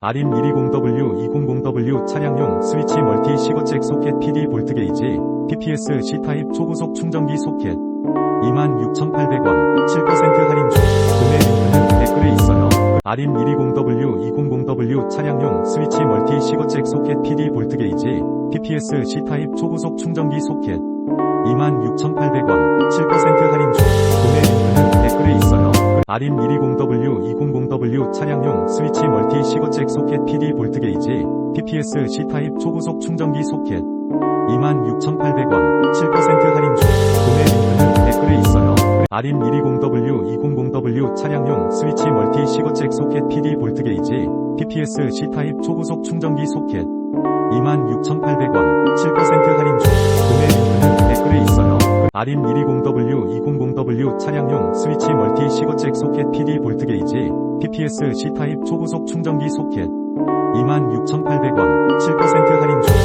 아림 120W 200W 차량용 스위치 멀티 시거잭 소켓 PD 볼트 게이지 PPS C타입 초고속 충전기 소켓. 26,800원 7% 할인 중. 구매 링크는 댓글에 있어요. 아림 120W 200W 차량용 스위치 멀티 시거잭 소켓 PD 볼트 게이지 PPS C타입 초고속 충전기 소켓. 26,800원 RM 120W200W 차량용 스위치 멀티 시거잭 소켓 PD 볼트 게이지 PPS C 타입 초고속 충전기 소켓 26,800원 7% 할인 중 구매 링크는 댓글에 있어요. RM 120W200W 차량용 스위치 멀티 시거잭 소켓 PD 볼트 게이지 PPS C 타입 초고속 충전기 소켓 26,800원 7% 할인 중 구매 링크는 댓글에 있어요. RM 120W200 W 차량용 스위치 멀티 시거잭 소켓 PD 볼트 게이지 PPS C 타입 초고속 충전기 소켓. 26,800원 7% 할인 중.